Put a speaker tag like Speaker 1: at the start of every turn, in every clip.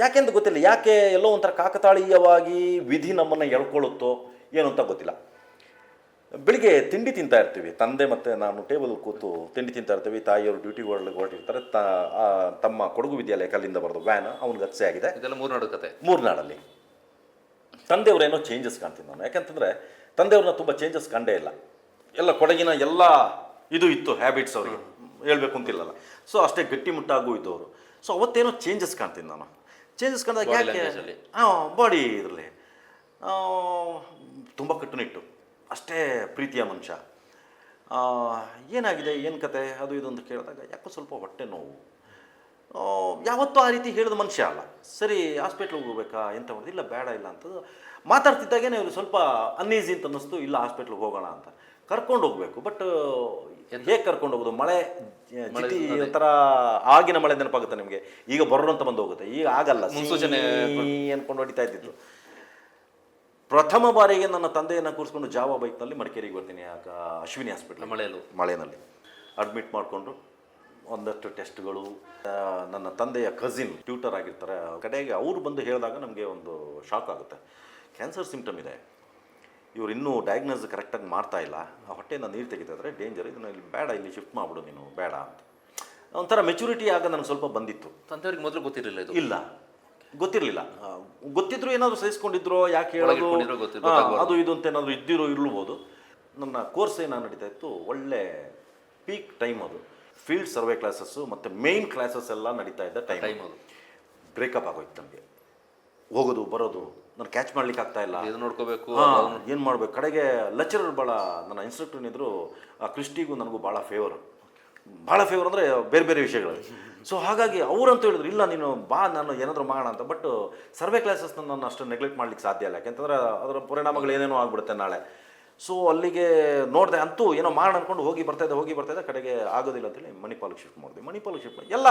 Speaker 1: ಯಾಕೆಂತ ಗೊತ್ತಿಲ್ಲ ಯಾಕೆ ಎಲ್ಲೋ ಒಂಥರ ಕಾಕತಾಳೀಯವಾಗಿ ವಿಧಿ ನಮ್ಮನ್ನು ಎಳ್ಕೊಳ್ಳುತ್ತೋ ಏನು ಅಂತ ಗೊತ್ತಿಲ್ಲ. ಬೆಳಿಗ್ಗೆ ತಿಂಡಿ ತಿಂತಾ ಇರ್ತೀವಿ ತಂದೆ ಮತ್ತು ನಾನು ಟೇಬಲ್ ಕೂತು ತಿಂಡಿ ತಿಂತಾ ಇರ್ತೀವಿ ತಾಯಿಯವರು ಡ್ಯೂಟಿಗೆ ಹೊರಗೆ ಹೊರಟಿರ್ತಾರೆ ತ ತಮ್ಮ ಕೊಡಗು ವಿದ್ಯಾಲಯ ಕಲ್ಲಿಂದ ಬರೋದು ವ್ಯಾನ್ ಅವ್ನಿಗೆ ಹತ್ಸೆ ಆಗಿದೆ.
Speaker 2: ಇದೆಲ್ಲ ಮೂರ್ನಾಡು ಕತೆ.
Speaker 1: ಮೂರ್ನಾಡಲ್ಲಿ. ತಂದೆಯವರೇನೋ ಚೇಂಜಸ್ ಕಾಣ್ತೀನಿ ನಾನು ಯಾಕಂತಂದರೆ ತಂದೆಯವ್ರನ್ನ ತುಂಬ ಚೇಂಜಸ್ ಕಂಡೇ ಇಲ್ಲ. ಎಲ್ಲ ಕೊಡಗಿನ ಎಲ್ಲ ಇದು ಇತ್ತು ಹ್ಯಾಬಿಟ್ಸ್ ಅವರಿಗೆ. ಹೇಳಬೇಕು ಅಂತಿಲ್ಲಲ್ಲ. ಸೊ ಅಷ್ಟೇ ಗಟ್ಟಿಮುಟ್ಟಾಗೂ ಇದ್ದವರು. ಸೊ ಅವತ್ತೇನೋ ಚೇಂಜಸ್ ಕಾಣ್ತೀನಿ ನಾನು ಚೇಂಜಸ್ ಕಂಡಾಗ
Speaker 2: Body
Speaker 1: ಯಾಕೆ?
Speaker 2: language ಅಲ್ಲಿ.
Speaker 1: ಹಾಂ ಬಾಡಿ ಇದರಲ್ಲಿ. ತುಂಬ ಕಟ್ಟುನಿಟ್ಟು. ಅಷ್ಟೇ ಪ್ರೀತಿಯ ಮನುಷ್ಯ. ಆ, ಏನಾಗಿದೆ? ಏನು ಕತೆ? ಅದು ಇದು ಅಂತ ಕೇಳಿದಾಗ ಯಾಕೋ ಸ್ವಲ್ಪ ಹೊಟ್ಟೆ ನೋವು. ಆ, ಯಾವತ್ತೂ ಆ ರೀತಿ ಹೇಳಿದ ಮನುಷ್ಯ ಅಲ್ಲ. ಸರಿ ಹಾಸ್ಪಿಟ್ಲಿಗೆ ಹೋಗ್ಬೇಕಾ? ಎಂತ ಮಾಡೋದು? ಇಲ್ಲ ಬೇಡ ಇಲ್ಲ ಅಂತ. ಮಾತಾಡ್ತಿದ್ದಾಗೇನೆ ಇವರು ಸ್ವಲ್ಪ ಅನ್ಈಸಿ ಅಂತ ಅನ್ನಿಸ್ತು. ಇಲ್ಲ ಹಾಸ್ಪಿಟ್ಲಿಗೆ ಹೋಗೋಣ ಅಂತ. ಕರ್ಕೊಂಡು ಹೋಗ್ಬೇಕು ಬಟ್ ಹೇಗೆ ಕರ್ಕೊಂಡು ಹೋಗೋದು ಮಳೆ
Speaker 2: ಮಳೆ
Speaker 1: ಜಿಟಿ. ಒಂಥರ ಆಗಿನ ಮಳೆ ನೆನಪಾಗುತ್ತೆ ನಿಮಗೆ? ಈಗ ಬರೋಣ ಅಂತ ಬಂದು ಹೋಗುತ್ತೆ ಈಗ ಆಗಲ್ಲ.
Speaker 2: ಮುನ್ಸೂಚನೆ
Speaker 1: ಅನ್ಕೊಂಡು ಹೊಡಿತಾ ಇದ್ದಿದ್ದು. ಪ್ರಥಮ ಬಾರಿಗೆ ನನ್ನ ತಂದೆಯನ್ನು ಕೂರಿಸ್ಕೊಂಡು ಜಾವ ಬೈಕ್ನಲ್ಲಿ ಮಡಿಕೇರಿಗೆ ಬರ್ತೀನಿ. ಆಗ ಅಶ್ವಿನಿ ಹಾಸ್ಪಿಟ್ಲ್
Speaker 2: ಮಳೆಯಲ್ಲೂ.
Speaker 1: ಮಳೆಯಲ್ಲಿ ಅಡ್ಮಿಟ್ ಮಾಡಿಕೊಂಡು ಒಂದಷ್ಟು ಟೆಸ್ಟ್ಗಳು ನನ್ನ ತಂದೆಯ ಕಸಿನ್ ಟ್ಯೂಟರ್ ಆಗಿರ್ತಾರೆ. ಕಡೆಗೆ ಅವರು ಬಂದು ಹೇಳಿದಾಗ ನಮಗೆ ಒಂದು ಶಾಕ್ ಆಗುತ್ತೆ. ಕ್ಯಾನ್ಸರ್ ಸಿಂಪ್ಟಮ್ ಇದೆ. ಇವ್ರು ಇನ್ನೂ ಡಯಾಗ್ನೋಸ್ ಕರೆಕ್ಟಾಗಿ ಮಾಡ್ತಾ ಇಲ್ಲ. ಆ ಹೊಟ್ಟೆಯಿಂದ ನೀರು ತೆಗಿತಾ ಇದ್ದಾರೆ ಡೇಂಜರ್ ಇದನ್ನು ಇಲ್ಲಿ ಬೇಡ ಇಲ್ಲಿ ಶಿಫ್ಟ್ ಮಾಡ್ಬಿಡು ನೀನು ಬೇಡ ಅಂತ. ಒಂಥರ ಮೆಚುರಿಟಿ ಆಗ ನನಗೆ ಸ್ವಲ್ಪ ಬಂದಿತ್ತು.
Speaker 2: ತಂದೆಯವ್ರಿಗೆ ಮೊದಲು ಗೊತ್ತಿರಲಿಲ್ಲ ಇದು?
Speaker 1: ಇಲ್ಲ. ಗೊತ್ತಿರಲಿಲ್ಲ. ಗೊತ್ತಿದ್ರು ಏನಾದರೂ ಸಹಿಸ್ಕೊಂಡಿದ್ರು ಯಾಕೆ ಹೇಳೋದು? ಅದು ಇದು ಅಂತ ಏನಾದರೂ ಇದ್ದಿರೋ ಇರ್ಲಬೋದು. ನನ್ನ ಕೋರ್ಸ್ ಏನೋ ನಡೀತಾ ಇತ್ತು ಒಳ್ಳೆ ಪೀಕ್ ಟೈಮ್ ಅದು. ಫೀಲ್ಡ್ ಸರ್ವೆ ಕ್ಲಾಸಸ್ಸು ಮತ್ತು ಮೇಯ್ನ್ ಕ್ಲಾಸಸ್ ಎಲ್ಲ ನಡೀತಾ ಇದ್ದ ಟೈಮ್
Speaker 2: ಟೈಮ್ ಅದು.
Speaker 1: ಬ್ರೇಕಪ್ ಆಗೋಯ್ತು ನಮಗೆ. ಹೋಗೋದು ಬರೋದು ನಾನು ಕ್ಯಾಚ್ ಮಾಡ್ಲಿಕ್ಕೆ ಆಗ್ತಾ ಇಲ್ಲ.
Speaker 2: ಇದು ನೋಡ್ಕೋಬೇಕು
Speaker 1: ಏನು ಮಾಡ್ಬೇಕು? ಕಡೆಗೆ ಲೆಕ್ಚರರ್ ಭಾಳ ನನ್ನ ಇನ್ಸ್ಟ್ರಕ್ಟರ್ ಇದ್ರು ಆ ಕ್ರಿಸ್ಟಿಗೂ ನನಗೂ ಭಾಳ ಫೇವರ್ ಭಾಳ ಫೇವರ್ ಅಂದರೆ ಬೇರೆ ಬೇರೆ ವಿಷಯಗಳು. ಸೊ ಹಾಗಾಗಿ ಅವರಂತೂ ಹೇಳಿದ್ರು ಇಲ್ಲ ನೀನು ಬಾ ನಾನು ಏನಾದರೂ ಮಾಡೋಣ ಅಂತ. ಬಟ್ ಸರ್ವೆ ಕ್ಲಾಸಸ್ನ ನಾನು ಅಷ್ಟು ನೆಗ್ಲೆಕ್ಟ್ ಮಾಡ್ಲಿಕ್ಕೆ ಸಾಧ್ಯ ಇಲ್ಲ. ಯಾಕೆಂತಂದ್ರೆ ಅದರ ಪರಿಣಾಮಗಳು ಏನೇನೋ ಆಗ್ಬಿಡುತ್ತೆ ನಾಳೆ. ಸೊ ಅಲ್ಲಿಗೆ ನೋಡಿದೆ ಅಂತೂ ಏನೋ ಮಾಡೋಣ ಅನ್ಕೊಂಡು ಹೋಗಿ ಬರ್ತಾ ಇದ್ದೆ ಹೋಗಿ ಬರ್ತಾ ಇದ್ದೆ ಕಡೆಗೆ ಆಗೋದಿಲ್ಲ ಅಂತೇಳಿ ಮಣಿಪಾಲಿಗೆ ಶಿಫ್ಟ್ ಮಾಡಿದ್ವಿ ಮಣಿಪಾಲಿಗೆ ಶಿಫ್ಟ್ ಮಾಡಿ ಎಲ್ಲ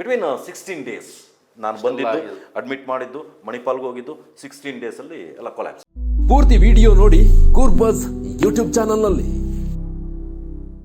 Speaker 1: ಬಿಟ್ವೀನ್ ಸಿಕ್ಸ್ಟೀನ್ ಡೇಸ್ ನಾನು ಬಂದಿದ್ದು ಅಡ್ಮಿಟ್ ಮಾಡಿದ್ದು ಮಣಿಪಾಲ್ಗೆ ಹೋಗಿದ್ದು ಸಿಕ್ಸ್ಟೀನ್ ಅಲ್ಲಿ ಎಲ್ಲ ಕೊಲ್ಯಾಪ್ಸ್
Speaker 3: ಪೂರ್ತಿ ವಿಡಿಯೋ ನೋಡಿ ಕೂರ್ಬಸ್ ಯೂಟ್ಯೂಬ್ ಚಾನಲ್ನಲ್ಲಿ